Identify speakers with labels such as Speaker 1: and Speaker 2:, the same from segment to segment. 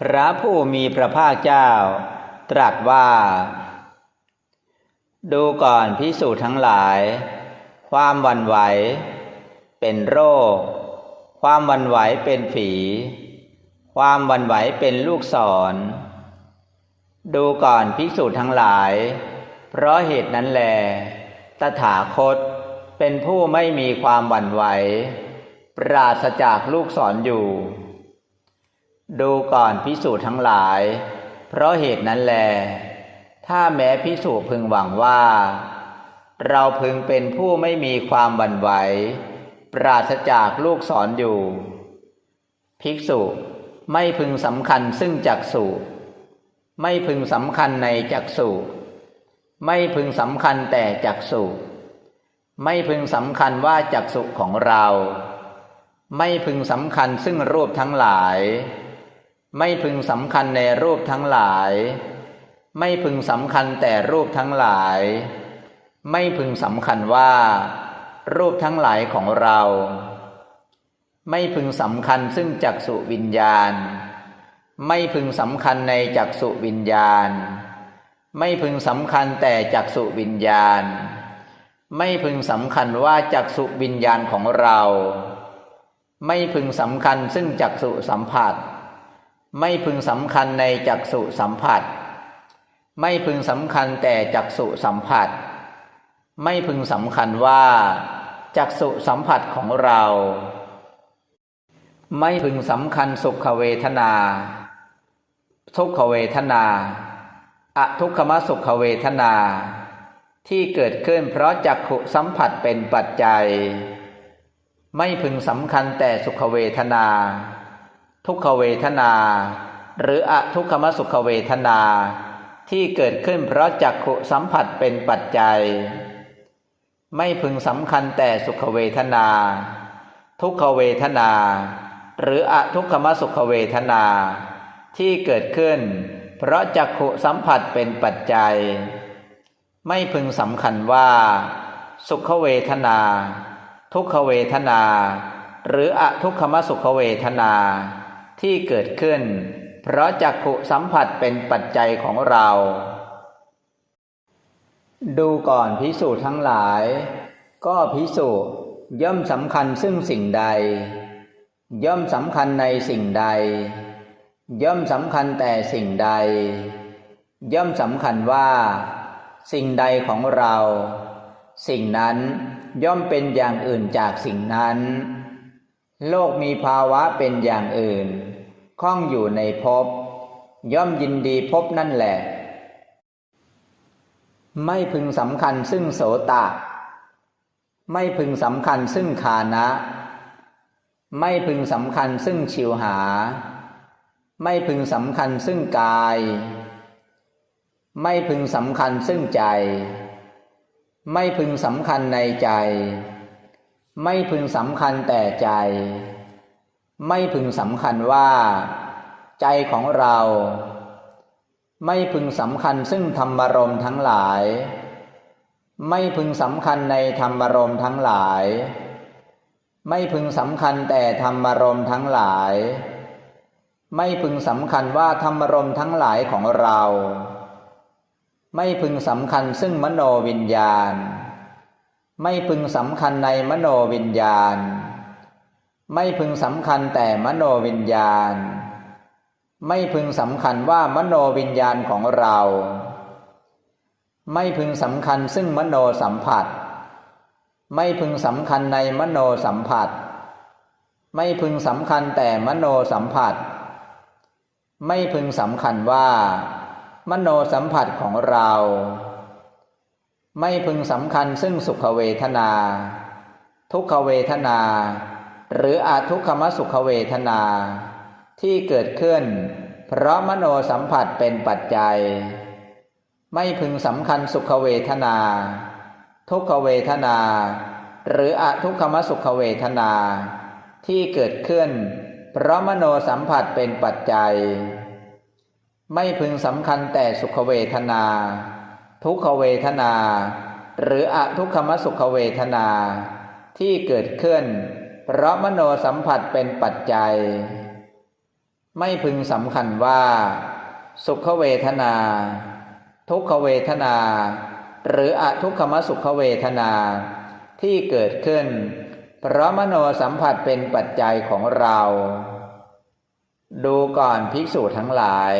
Speaker 1: พระผู้มีพระภาคเจ้า ตรัสว่า ดูก่อนพิสูจน์ทั้งหลาย ความวันไหว เป็นโรค ความวันไหวเป็นฝี ความวันไหวเป็นลูกศร ดูก่อนภิกษุทั้งหลาย เพราะเหตุนั้นแล ตถาคตเป็นผู้ไม่มีความวันไหว ปราศจากลูกศรออยู่ ดูก่อนพิสูจน์ทั้งหลาย เพราะเหตุนั้นแล ถ้าแม้พิสูจพึงหวังว่า เราพึงเป็นผู้ไม่มีความหวั่นไหว ปราศจากลูกศรออยู่ ภิกษุไม่พึงสำคัญซึ่งจักษุไม่พึงสำคัญในจักษุไม่พึงสำคัญแต่จักษุไม่พึงสำคัญว่าจักษุของเรา ไม่พึงสำคัญซึ่งรูปทั้งหลาย ไม่พึงสำคัญในรูปทั้งหลาย ไม่พึงสำคัญแต่รูปทั้งหลาย ไม่พึงสำคัญว่า รูปทั้งหลายของเรา ไม่พึงสำคัญซึ่งจักษุวิญญาณ ไม่พึงสำคัญในจักษุวิญญาณ ไม่พึงสำคัญแต่จักษุวิญญาณ ไม่พึงสำคัญว่าจักษุวิญญาณของเรา ไม่พึงสำคัญซึ่งจักษุสัมผัส ไม่พึงสำคัญในจักษุสัมผัส ไม่พึงสำคัญแต่จักษุสัมผัส ไม่พึงสำคัญว่าจักษุสัมผัสของเรา ไม่พึงสำคัญสุขเวทนา ทุกขเวทนาอทุกขมสุขเวทนา ที่เกิดขึ้นเพราะจักขุสัมผัสเป็นปัจจัย ไม่พึงสำคัญแต่สุขเวทนา ทุกขเวทนา หรืออทุกขมสุขเวทนา ที่เกิดขึ้นเพราะจักขุสัมผัสเป็นปัจจัย ไม่พึงสำคัญแต่สุขเวทนา ทุกขเวทนา หรืออทุกขมสุขเวทนา ที่เกิดขึ้น เพราะจักขุสัมผัสเป็นปัจจัย ไม่พึงสำคัญว่า สุขเวทนา ทุกขเวทนา หรืออทุกขมสุขเวทนา ที่เกิดขึ้น เพราะจักขุสัมผัสเป็นปัจจัยของเรา ดูก่อนพิสูจน์ทั้งหลาย ก็พิสูจน์ย่อมสำคัญซึ่งสิ่งใด ย่อมสำคัญในสิ่งใด ย่อมสำคัญแต่สิ่งใด ย่อมสำคัญว่า สิ่งใดของเรา สิ่งนั้นย่อมเป็นอย่างอื่นจากสิ่งนั้น โลกมีภาวะเป็นอย่างอื่น ข้องอยู่ในภพ ย่อมยินดีภพนั่นแหละ ไม่พึงสำคัญซึ่งโสตะ ไม่พึงสำคัญซึ่งคานะ ไม่พึงสำคัญซึ่งชิวหา ไม่พึงสำคัญซึ่งกาย ไม่พึงสำคัญซึ่งใจ ไม่พึงสำคัญในใจ ไม่พึงสำคัญแต่ใจ ไม่พึงสำคัญว่า ใจของเรา ไม่พึงสำคัญซึ่งธรรมารมทั้งหลาย ไม่พึงสำคัญในธรรมารมทั้งหลาย ไม่พึงสำคัญแต่ธรรมารมทั้งหลาย ไม่พึงสำคัญว่าธรรมารมทั้งหลายของเรา ไม่พึงสำคัญซึ่งมโนวิญญาณ ไม่พึงสำคัญในมโนวิญญาณ ไม่พึงสำคัญแต่มโนวิญญาณ ไม่พึงสำคัญว่ามโนวิญญาณของเรา ไม่พึงสำคัญซึ่งมโนสัมผัส ไม่พึงสำคัญในมโนสัมผัส ไม่พึงสำคัญแต่มโนสัมผัส ไม่พึงสำคัญว่า มโนสัมผัสของเรา ไม่พึงสำคัญซึ่งสุขเวทนา ทุกขเวทนา หรืออาทุกขมสุขเวทนา ที่เกิดขึ้น เพราะมโนสัมผัสเป็นปัจจัย ไม่พึงสำคัญสุขเวทนา ทุกขเวทนา หรืออทุกขมสุขเวทนา ที่เกิดขึ้น เพราะมโนสัมผัสเป็นปัจจัย ไม่พึงสำคัญแต่สุขเวทนา ทุกขเวทนา หรืออทุกขมสุขเวทนา ที่เกิดขึ้น เพราะมโนสัมผัสเป็นปัจจัย ไม่พึงสำคัญว่า สุขเวทนา ทุกขเวทนา หรืออทุกขมสุขเวทนา ที่เกิดขึ้น เพราะมโนสัมผัสเป็นปัจจัยของเรา ดูก่อนภิกษุทั้งหลาย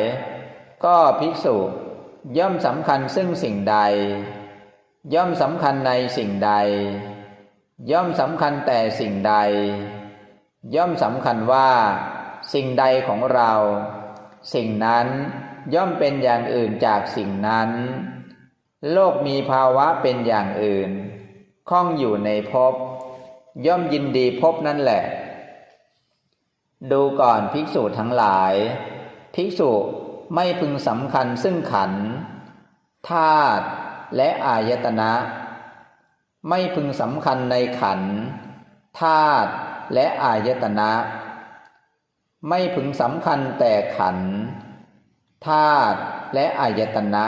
Speaker 1: ก็ภิกษุ ย่อมสำคัญซึ่งสิ่งใด ย่อมสำคัญในสิ่งใด ย่อมสำคัญแต่สิ่งใด ย่อมสำคัญว่า สิ่งใดของเรา สิ่งนั้นย่อมเป็นอย่างอื่นจากสิ่งนั้น โลกมีภาวะเป็นอย่างอื่นข้องอยู่ในภพย่อมยินดีภพนั่นแหละ ดูก่อนภิกษุทั้งหลาย ภิกษุไม่พึงสำคัญซึ่งขันธ์ ธาตุและอายตนะ ไม่พึงสำคัญในขันธาตุและอายตนะ ไม่พึงสำคัญแต่ขันธาตุและอายตนะ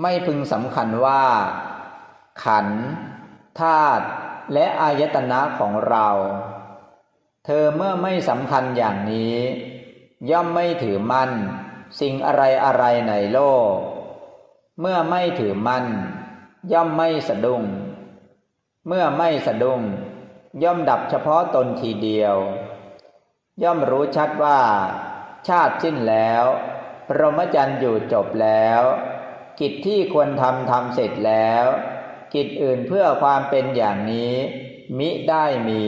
Speaker 1: ไม่พึงสำคัญว่า ขันธ์ธาตุและอายตนะของเรา เธอเมื่อไม่สำคัญอย่างนี้ ย่อมไม่ถือมั่น สิ่งอะไรอะไรในโลก เมื่อไม่ถือมั่นย่อมไม่สะดุ้ง เมื่อไม่สะดุ้ง ย่อมดับเฉพาะตนทีเดียว ย่อมรู้ชัดว่า ชาติสิ้นแล้วพรหมจรรย์อยู่จบแล้ว กิจที่ควรทำทำเสร็จแล้ว กิจอื่นเพื่อความเป็นอย่างนี้ มิได้มี